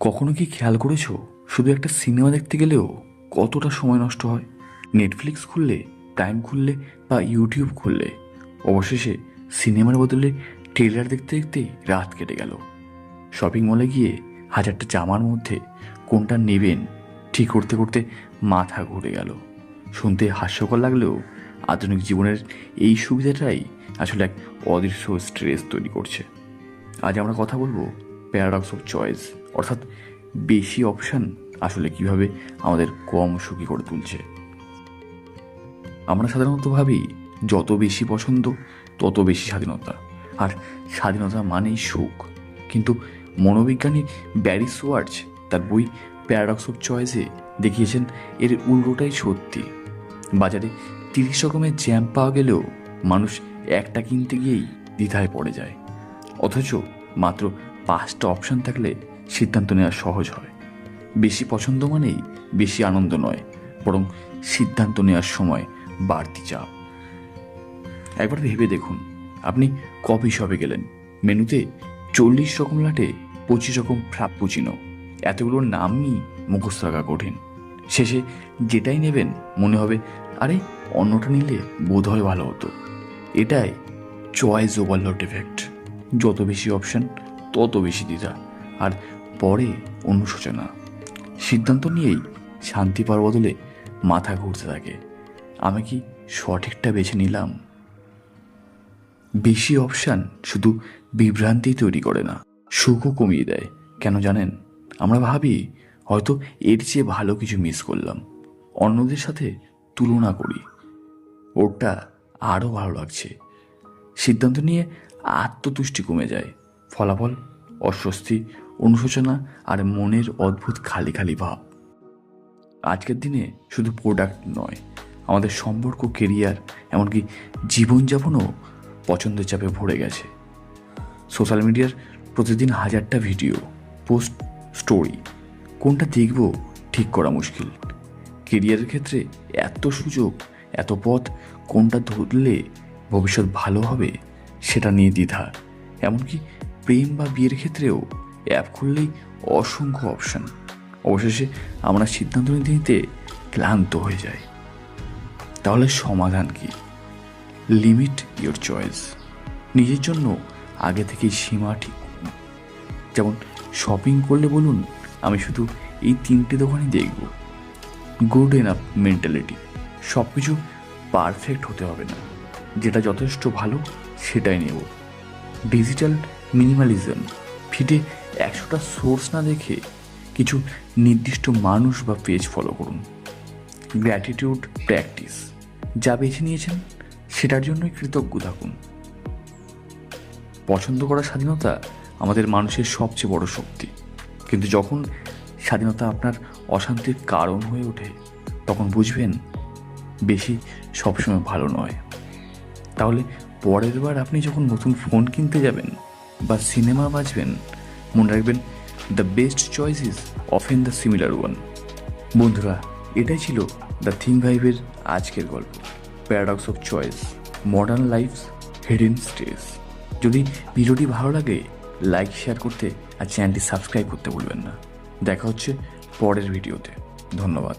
কখনো কি খেয়াল করেছ? শুধু একটা সিনেমা দেখতে গেলেও কতটা সময় নষ্ট হয়? নেটফ্লিক্স খুললে টাইম খুললে বা ইউটিউব খুললে, অবশেষে সিনেমার বদলে ট্রেলার দেখতে দেখতে রাত কেটে গেল। শপিং মলে গিয়ে হাজারটা জামার মধ্যে কোনটা নেবেন ঠিক করতে করতে মাথা ঘুরে গেল। শুনতে হাস্যকর লাগলেও আধুনিক জীবনের এই সুবিধাটাই আসলে এক অদৃশ্য স্ট্রেস তৈরি করছে। আজ আমরা কথা বলব প্যারাডক্স অফ চয়েস অর্থাৎ বেশি অপশান আসলে কীভাবে আমাদের কম সুখী করে তুলছে। আমরা সাধারণত ভাবি, যত বেশি পছন্দ, তত বেশি স্বাধীনতা। আর স্বাধীনতা মানেই সুখ। কিন্তু মনোবিজ্ঞানী ব্যারিস ওয়ার্চ তার বই প্যারাডক্স অফ চয়েসে দেখিয়েছেন, এর উল্টোটাই সত্যি। বাজারে তিরিশ রকমের জ্যাম পাওয়া গেলেও মানুষ একটা কিনতে গিয়েই দ্বিধায় পড়ে যায়। অথচ মাত্র পাঁচটা অপশন থাকলে সিদ্ধান্ত নেওয়া সহজ হয়। বেশি পছন্দ মানেই বেশি আনন্দ নয়, বরং সিদ্ধান্ত নেওয়ার সময় বাড়তি চাপ। একবার ভেবে দেখুন, আপনি কফি শপে গেলেন? মেনুতে চল্লিশ রকম লাটে পঁচিশ রকম ফ্রাপ্পুচিনো এতগুলোর নামই মুখস্থ রাখা কঠিন। শেষে যেটাই নেবেন, মনে হবে, আরে, অন্যটা নিলে বোধ হয় ভালো হতো। এটাই চয়েস ওভারলোড এফেক্ট। যত বেশি অপশন, তত বেশি দ্বিধা। আর পরে অনুশোচনা। সিদ্ধান্ত নিয়েই শান্তি পাওয়ার বদলে মাথা ঘুরতে থাকে। আমি কি সঠিকটা বেছে নিলাম? বেশি অপশান শুধু বিভ্রান্তি তৈরি করে না, সুখও কমিয়ে দেয়। কেন জানেন? আমরা ভাবি, হয়তো এর চেয়ে ভালো কিছু মিস করলাম। অন্যদের সাথে তুলনা করি। ওরটা আরও ভালো লাগছে। সিদ্ধান্ত নিয়ে আত্মতুষ্টি কমে যায়। ফলাফল, অস্বস্তি অনুশোচনা আর মনের অদ্ভুত খালি খালি ভাব। আজকের দিনে শুধু প্রোডাক্ট নয়, আমাদের সম্পর্ক কেরিয়ার এমনকি জীবনযাপনও পছন্দের চাপে ভরে গেছে। সোশ্যাল মিডিয়ার প্রতিদিন হাজারটা ভিডিও পোস্ট স্টোরি কোনটা দেখব ঠিক করা মুশকিল। কেরিয়ারের ক্ষেত্রে এত সুযোগ, এত পথ, কোনটা ধরলে ভবিষ্যৎ ভালো হবে সেটা নিয়ে দ্বিধা। এমনকি প্রেম বা বিয়ের ক্ষেত্রেও অ্যাপ খুললেই অসংখ্য অপশান অবশেষে আমরা সিদ্ধান্ত নিতে নিতে ক্লান্ত হয়ে যাই। তাহলে সমাধান কি? লিমিট ইয়োর চয়েস নিজের জন্য আগে থেকেই সীমা ঠিক যেমন শপিং করলে বলুন, আমি শুধু এই তিনটে দোকানই দেখব। গুড এনাফ মেন্টালিটি সব কিছু পারফেক্ট হতে হবে না। যেটা যথেষ্ট ভালো, সেটাই নেব। ডিজিটাল মিনিমালিজম ফিটে একশোটা সোর্স না দেখে কিছু নির্দিষ্ট মানুষ বা পেজ ফলো করুন। গ্র্যাটিটিউড প্র্যাকটিস যা বেছে নিয়েছেন, সেটার জন্যই কৃতজ্ঞ থাকুন। পছন্দ করার স্বাধীনতা আমাদের মানুষের সবচেয়ে বড় শক্তি। কিন্তু যখন স্বাধীনতা আপনার অশান্তির কারণ হয়ে ওঠে, তখন বুঝবেন বেশি সবসময় ভালো নয়। তাহলে পরের বার আপনি যখন নতুন ফোন কিনতে যাবেন বা সিনেমা বাজবেন, মনে রাখবেন the best choice is often the similar one বন্ধুরা, এটাই ছিল দ্য থিং ভাইভের আজকের গল্প paradox of choice modern life hidden stage যদি ভিডিওটি ভালো লাগে লাইক শেয়ার করতে আর চ্যানেলটি সাবস্ক্রাইব করতে ভুলবেন না। দেখা হচ্ছে পরের ভিডিওতে। ধন্যবাদ।